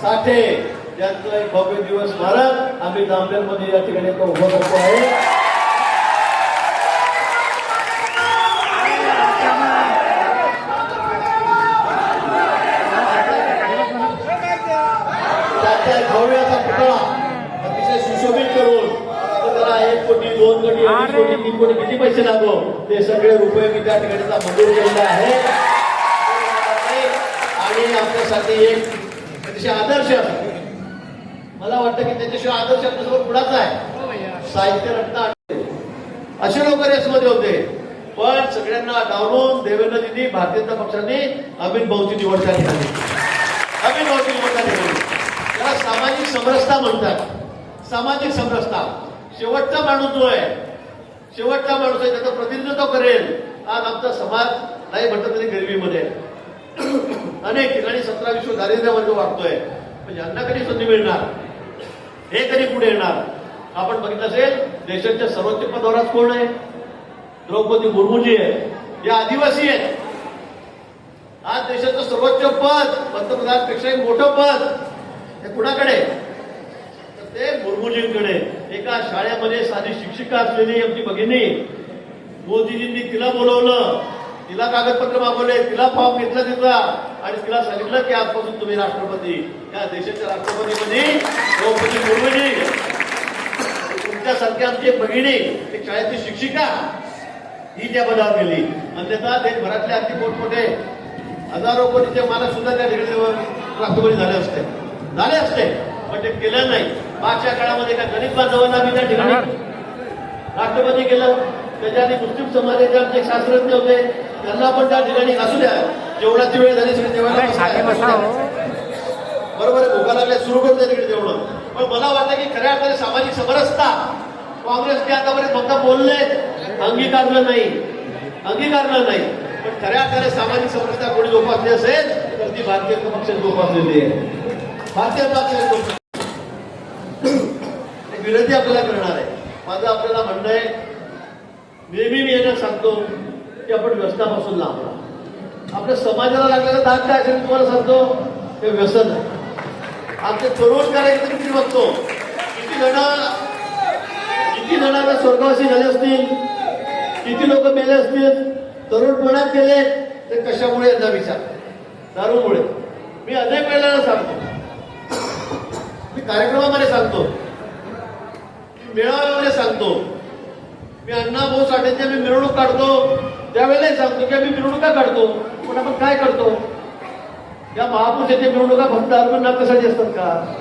साठे यांचं एक भव्य दिवस स्मारक आम्ही जामनेरमध्ये या ठिकाणी तो उभं करतो आहे. कोटी किती पैसे लागो? ते सगळे रुपये मी त्या ठिकाणी मंजूर केलेले आहे. आणि आपल्यासाठी एक अतिशय आदर्श. मला वाटतं की त्याच्याशिवाय आदर्श आपल्यासोबत पुढाच आहे? साहित्य रत्न असे लोक रेसमध्ये होते. पण सगळ्यांना डावलून देवेंद्र दिदी भारतीय जनता पक्षाने अमित भाऊची निवड झाली. अमित भाऊची निवड झाली. त्याला सामाजिक समरसता म्हणतात. सामाजिक समरसता. शेवटचा माणूस जो आहे शेवटचा माणूस आहे त्याचं प्रतिनिधित्व करेल. आज आमचा समाज नाही म्हटलं तरी गरिबीमध्ये. अनेक ठिकाणी सतरा विश्व दारिद्र्यामध्ये वाढतोय. पण यांना कधी संधी मिळणार? हे कधी पुढे येणार? आपण बघितलं असेल देशाच्या सर्वोच्च पदावर कोण आहे? द्रौपदी मुर्मूजी आहे. या आदिवासी आहेत. आज देशाचं सर्वोच्च पद पंतप्रधानपेक्षाही मोठं पद हे कुणाकडे? तर ते मुर्मूजींकडे. एका शाळेमध्ये साधी शिक्षिका असलेली आमची भगिनी मोदीजींनी तिला बोलवलं. तिला कागदपत्र मागवले तिला फॉर्म घेतला तिचा. आणि तिला सांगितलं की आजपासून तुम्ही राष्ट्रपती या देशाच्या राष्ट्रपतीपदी द्रौपदी मुर्मूजी तुमच्यासारख्या आमची बहिणी एक शाळेची शिक्षिका ही त्या पदावर गेली. अन्यथा देशभरातले अगदी मोठमोठे हजारो कोटीचे मालक सुद्धा त्या ठिकाणी राष्ट्रपती झाले असते. झाले असते पण ते केलं नाही. मागच्या काळामध्ये काय गरीब बांधवांना मी त्या ठिकाणी राष्ट्रपती केलं. त्याच्या आधी मुस्लिम समाजाचे आमचे शास्त्रज्ञ होते. त्यांना पण त्या ठिकाणी असू द्या. जेवणाची वेळ झाली सगळी बसा. बरोबर आहे भोगा लागल्या सुरू करून तिकडे जेवण. पण मला वाटतं की खऱ्या अर्थाने सामाजिक समरसता काँग्रेसने आतापर्यंत फक्त बोलले अंगीकारलं नाही. अंगीकारलं नाही. पण खऱ्या अर्थाने सामाजिक समरसता कोणी जोपासली असेल तर ती भारतीय जनता पक्षाने जोपासलेली आहे. भारतीय जनता पक्षाने विनंती आपल्याला करणार आहे. माझं आपल्याला म्हणणं आहे नेहमी मी यांना सांगतो की आपण व्यसनापासून लांब आपल्या समाजाला लागलेला दाग काय असेल तुम्हाला सांगतो? हे व्यसन आहे. आमचे तरुण करायचे किती बघतो? किती जण किती जणांना स्वर्गवासी झाले असतील? किती लोक मेले असतील? तरुणपणात गेले ते कशामुळे यांना विचार? दारूमुळे. मी अनेक वेळेला सांगतो. मी कार्यक्रमामध्ये सांगतो. मेळाव्यामध्ये सांगतो. मी अण्णा भाऊ साठेच्या मी मिरवणूक काढतो. त्यावेळेलाही सांगतो की आम्ही मिरवणुका काढतो. पण आपण काय करतो? या महापुरुषाच्या मिरवणुका फक्त अर्पण नाट्यासाठी असतात का?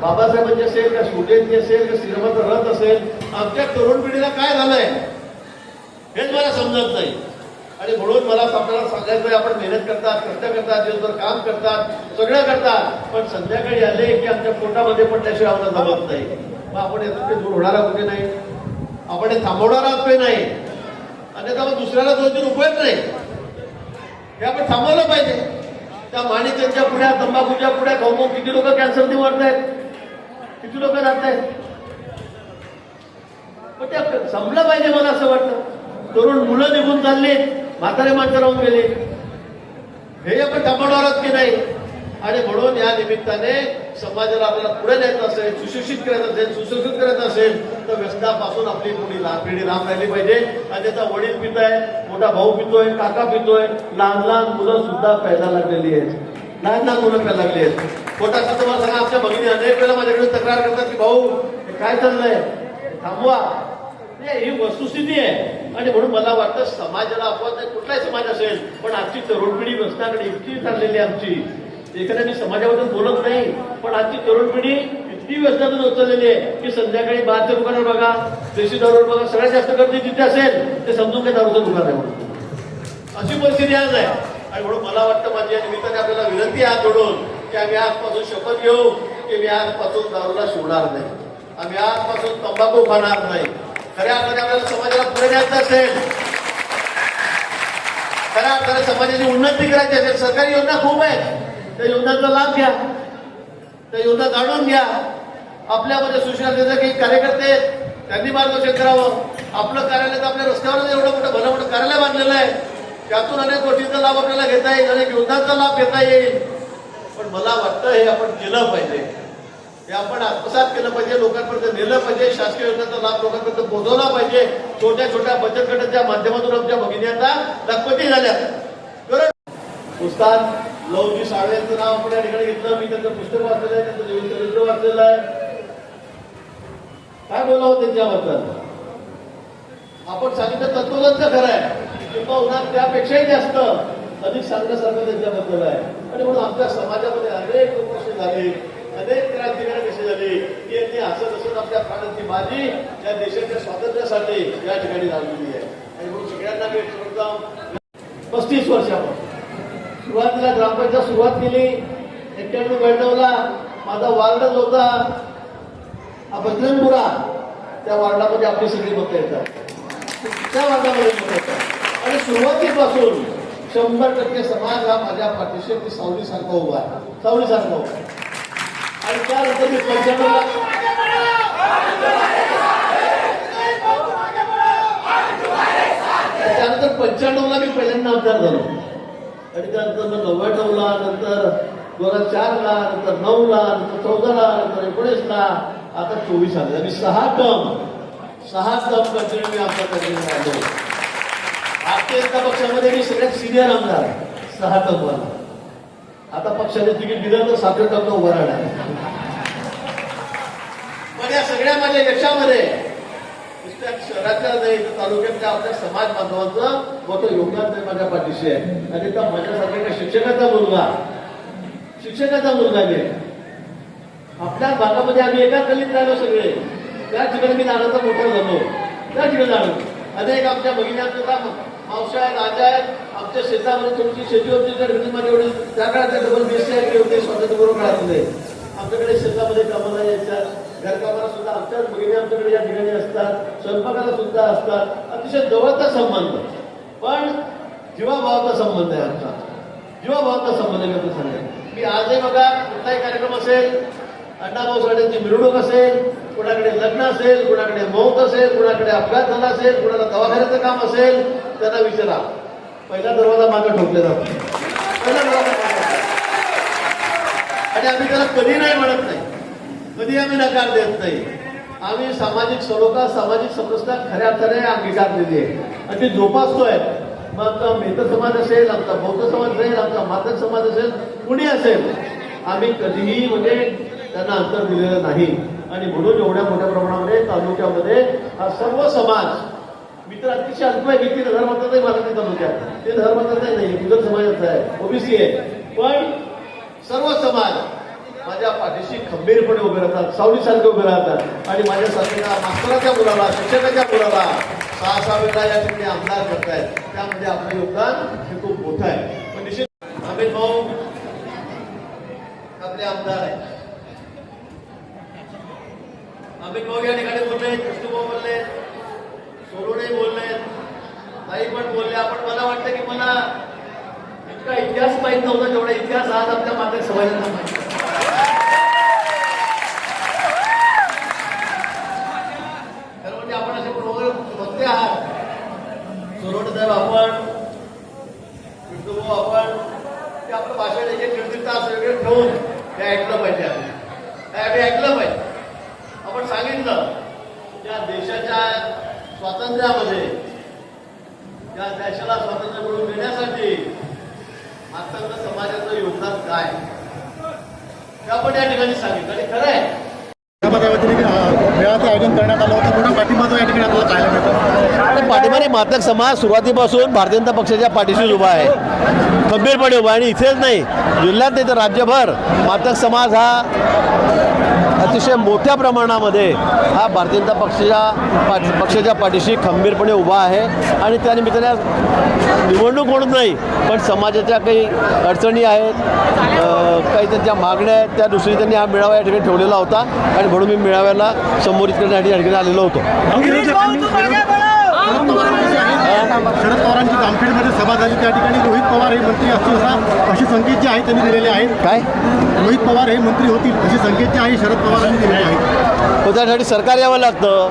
बाबासाहेबांची असेल का शिवजयंती असेल का श्रीमंत रथ असेल? आमच्या तरुण पिढीला काय झालंय? हेच मला समजत नाही. आणि म्हणून मला आपल्याला सांगायचं आपण मेहनत करतात कष्ट करतात दिवसभर काम करतात सगळं करतात. पण संध्याकाळी आले की आमच्या पोटामध्ये पडल्याशिवाय आम्हाला जमत नाही. मग आपण यातून ते दूर होणार आहोत की नाही? आपण हे थांबवणार आहोत की नाही? अन्यथा मग दुसऱ्याला दोन उपयोग नाही हे आपण थांबवलं पाहिजे. त्या माणिकांच्या पुढ्या तंबाखूच्या पुढ्या खाऊ किती लोक कॅन्सरने मरत आहेत किती लोक जात आहेत पण ते संपलं पाहिजे मला असं वाटतं. तरुण मुलं निघून चालले म्हातारे माणसं राहून गेले हे आपण थांबवणार आहोत की नाही? आणि म्हणून या निमित्ताने समाजाला आपल्याला पुढे न्यायचं असेल सुशिक्षित करायचं असेल सुशिक्षित करायचं असेल तर व्यसनापासून आपली मुली लहान पिढी लांब राहिली पाहिजे. आणि त्याचा वडील पित आहे मोठा भाऊ पितोय काका पितोय लहान लहान मुलं सुद्धा प्यायला लागलेली आहेत. लहान लहान मुलं प्यायला लागली आहेत. पोटाचं तुम्हाला सांगा आमच्या भगिनी अनेक वेळा माझ्याकडे तक्रार करतात की भाऊ काय चाललंय? थांबवा. ही वस्तुस्थिती आहे. आणि म्हणून मला वाटतं समाजाला अपवाद नाही. कुठलाही समाज असेल पण आजची तरुण पिढी व्यसनाकडे इतकी चाललेली आहे आमची. एखाद्या मी समाजाबद्दल बोलत नाही पण आजची तरुण पिढी इतकी व्यसनातून उचललेली आहे की संध्याकाळी बारच्या दुकानावर बघा देशी दारूवर बघा सगळ्यात जास्त गर्दी जिथे असेल ते समजून काय दारूचं दुकान आहे म्हणून. अशी परिस्थिती आज आहे. आणि म्हणून मला वाटतं माझी या निमित्ताने आपल्याला विनंती आहे हात जोडून की आम्ही आजपासून शपथ घेऊ की मी आजपासून दारूला शिवणार नाही. आम्ही आजपासून तंबाखू खाणार नाही. खऱ्या अर्थाने आपल्याला समाजाला पुढे न्यायचं असेल. खऱ्या अर्थाने समाजाची उन्नती करायची असेल. सरकारी योजना खूप आहेत. त्या युद्धाचा लाभ घ्या. त्या योजना जाणून घ्या. आपल्यामध्ये सुशासनाचे काही कार्यकर्ते त्यांनी मार्गदर्शन करावं. आपलं कार्यालय तर आपल्या रस्त्यावर एवढं मोठं भलं मोठं कार्यालय बांधलेलं आहे. त्यातून अनेक गोष्टींचा लाभ आपल्याला घेता येईल अनेक युद्धांचा लाभ घेता येईल. पण मला वाटतं हे आपण केलं पाहिजे. हे आपण आत्मसात केलं पाहिजे लोकांपर्यंत नेलं पाहिजे. शासकीय योजनांचा लाभ लोकांपर्यंत पोहोचवला पाहिजे. छोट्या छोट्या बचत गटाच्या माध्यमातून आमच्या भगिनी आता लखपती झाल्या. बरोबर उस्ताद लवजी साळवेंचं नाव आपण या ठिकाणी घेतलं. मी त्यांचं पुस्तक वाचलेलं आहे त्यांचं जीवन चरित्र वाचलेलं आहे. काय बोलावं त्यांच्याबद्दल? आपण सांगितलं तत्वज्ञ खरं आहे. किंवा त्यापेक्षाही जास्त अधिक सांगण्यासारखं त्यांच्याबद्दल आहे. आणि म्हणून आमच्या समाजामध्ये अनेक लोक कसे झाले अनेक क्रांतिकारी कसे झाले की यांनी असं हसत आपल्या प्राणांची बाजी या देशाच्या स्वातंत्र्यासाठी या ठिकाणी लावलेली आहे. आणि म्हणून सगळ्यांना मी पस्तीस वर्षापासून सुरुवातीला ग्रामपंचायत सुरुवात केली. एक्क्याण्णव ब्याण्णवला माझा वार्डच होता. हा बजरंगपुरा त्या वार्डामध्ये आपली सगळी मतं येतात. त्या वार्डामध्ये मतं येतात. आणि सुरुवातीपासून शंभर टक्के समाज हा माझ्या पाठीशी अगदी सावलीसारखा उभा आहे. सावलीसारखा उभा आहे. आणि त्यानंतर मी पंच्याण्णवला त्यानंतर पंच्याण्णवला मी पहिल्यांदा आमदार झालो. आणि त्यानंतर मग नव्याण्णवला नंतर दोन हजार चारला नंतर नऊला नंतर चौदाला नंतर एकोणीसला आता चोवीस आले. आणि सहा टर्म सहा टर्म कंटिन्यू मी आमच्या कंटिन्यू राहिलो भारतीय पक्षामध्ये मी सगळ्यात सिनियर आमदार सहा टर्मवाला आता पक्षाने तिकीट दिलं तर सातव्या टर्मला उभं राहणार पण या सगळ्या माझ्या यशामध्ये नुसत्या शहराच्या नाही तर तालुक्यातल्या आपल्या समाज बांधवांचं मोठं योगदान ते माझ्या पाठीशी आहे. आणि त्या माझ्यासारख्या एका शिक्षकाचा मुलगा शिक्षकाचा मुलगा मी आपल्या भागामध्ये आम्ही एकाच गलीत राहिलो सगळे. त्या ठिकाणी मी लहानाचा मोठा झालो. त्या ठिकाणी झालो अनेक आमच्या भगिन्यांचा मावशा आहेत राजा आहेत. आमच्या शेतामध्ये थोडीशी शेती होती तर घरी एवढी त्या काळात डबल बेसी आहे होते स्वतःच्या बरोबर काळातले. आमच्याकडे शेतामध्ये कामाला यायच्या घरकामाला सुद्धा आमच्याच भगिनी आमच्याकडे या ठिकाणी असतात स्वयंपाकाला सुद्धा असतात. अतिशय जवळचा संबंध. पण जीवाभावाचा संबंध आहे आमचा. जीवाभावाचा संबंध आहे मी सांगेन मी आजही बघा कुठलाही कार्यक्रम असेल अण्णाभाऊ साठ्यांची मिरवणूक असेल कुणाकडे लग्न असेल कुणाकडे मौत असेल कुणाकडे अपघात झाला असेल कुणाला दवाखान्याचं काम असेल त्यांना विचारा. पहिला दरवाजा मागं ठोकले जातो पहिला दरवाजा आणि आम्ही त्याला कधी नाही म्हणत नाही. कधी आम्ही नकार देत नाही. आम्ही सामाजिक सलोखा सामाजिक समस्या खऱ्या अर्थाने अंगीकारलेली आहे. आणि ती जोपासतोय. मग आमचा मेहतर समाज असेल आमचा बौद्ध समाज असेल आमचा मातक समाज असेल कुणी असेल आम्ही कधीही म्हणजे त्यांना अंतर दिलेलं नाही. आणि म्हणून एवढ्या मोठ्या प्रमाणामध्ये तालुक्यामध्ये हा सर्व समाज मी तर अतिशय अल्प आहे ती धर्माचा नाही मराठी तालुक्यात. ते धर्माचा नाही बिगर समाजाचा आहे ओबीसी आहे. पण सर्व समाज माझ्या पाठीशी खंबीरपणे उभे राहतात सावलीसारखे उभे राहतात. आणि माझ्या साथीला मास्तराच्या मुलाला शिक्षकाच्या मुलाला सहा सहा वेळा या ठिकाणी आमदार करतायत. त्यामध्ये आपलं योगदान हे खूप मोठं आहे. पण निश्चित अमित भाऊ आपले आमदार आहे अमित भाऊ या ठिकाणी बोलले कृष्णभाऊ बोलले सोलोने बोलले ताई पण बोलले. आपण मला वाटतं की मला इतका इतिहास माहीत नव्हता जेवढा इतिहास आज आपल्या मागे समाजाचा माहिती आहे. खरं म्हणजे आपण असे पण वगैरे भक्ते आहात सोरोटे साहेब आपण विष्णुभाऊ आपण ते आपलं भाषण एक एक दीड दीड तास वेगळे ठेवून हे ऐकलं पाहिजे आम्ही हे आम्ही ऐकलं पाहिजे आपण सांगितलं या देशाच्या स्वातंत्र्यामध्ये या देशाला स्वातंत्र्य मिळवून देण्यासाठी मातंग समाजाचं योगदान काय? हे आपण या ठिकाणी सांगितलं. आणि खरं आहे त्या व्यतिरिक्त अ, मेळाचं आयोजन करण्यात आलं होतं. पुन्हा पाठिंबाचं या ठिकाणी आपल्याला पाहायला मिळतं. आणि पाठिंबाने मातक समाज सुरुवातीपासून भारतीय जनता पक्षाच्या पाठीशी उभा आहे. खंबीरपणे उभा आहे. आणि इथेच नाही जिल्ह्यात नाही तर राज्यभर मातक समाज हा अतिशय मोठ्या प्रमाणामध्ये हा भारतीय जनता पक्षाच्या पाठ पक्षाच्या पाठीशी खंबीरपणे उभा आहे. आणि त्या निमित्ताने निवडणूक म्हणून नाही पण समाजाच्या काही अडचणी आहेत काही त्यांच्या मागण्या आहेत त्या दृष्टीने त्यांनी हा मेळावा या ठिकाणी ठेवलेला होता. आणि म्हणून मी मेळाव्याला संबोधित करण्यासाठी या ठिकाणी आलेलो होतो. शरद पवारांची जामखेडमध्ये सभा झाली. त्या ठिकाणी रोहित पवार हे मंत्री असतील असा असे संकेत जे आहेत त्यांनी दिलेले आहेत. काय? रोहित पवार हे मंत्री होतील असे संकेत जे आहे शरद पवारांनी दिलेले आहेत. त्यासाठी सरकार यावं लागतं.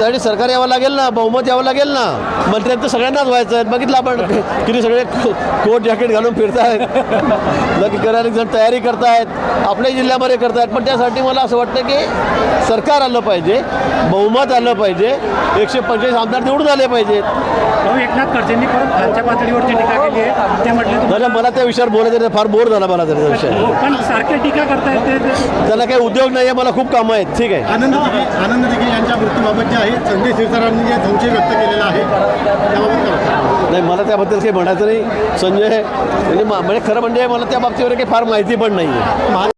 त्यासाठी सरकार यावं लागेल ना बहुमत यावं लागेल ना. मंत्र्यांचं सगळ्यांनाच व्हायचं आहे. बघितलं आपण किती सगळे कोट जॅकेट घालून फिरतायत. लग्न करायला जण तयारी करतायत. आपल्या जिल्ह्यामध्ये करतायत. पण त्यासाठी मला असं वाटतं की सरकार आलं पाहिजे बहुमत आलं पाहिजे एकशे पंचवीस आमदार निवडून आले पाहिजेत. एकनाथ खडसेंनी परत खालच्या पातळीवरती टीका केली आहे. ते म्हटले मला त्या विषयावर बोलायचं नाही, फार बोर झाला मला त्याचा विषय. पण सारखे टीका करतायत ते. त्याला काही उद्योग नाही आहे मला खूप कामं आहेत. ठीक आहे. आनंद आनंद दिघे यांच्या मृत्यूबाबत जे आहे संजय शिरसारांनी जे संशय व्यक्त केलेला आहे. त्याबाबत? नाही मला त्याबद्दल काही म्हणायचं नाही. संजय म्हणजे म्हणजे खरं म्हणजे मला त्या बाबतीवर काही फार माहिती पण नाही आहे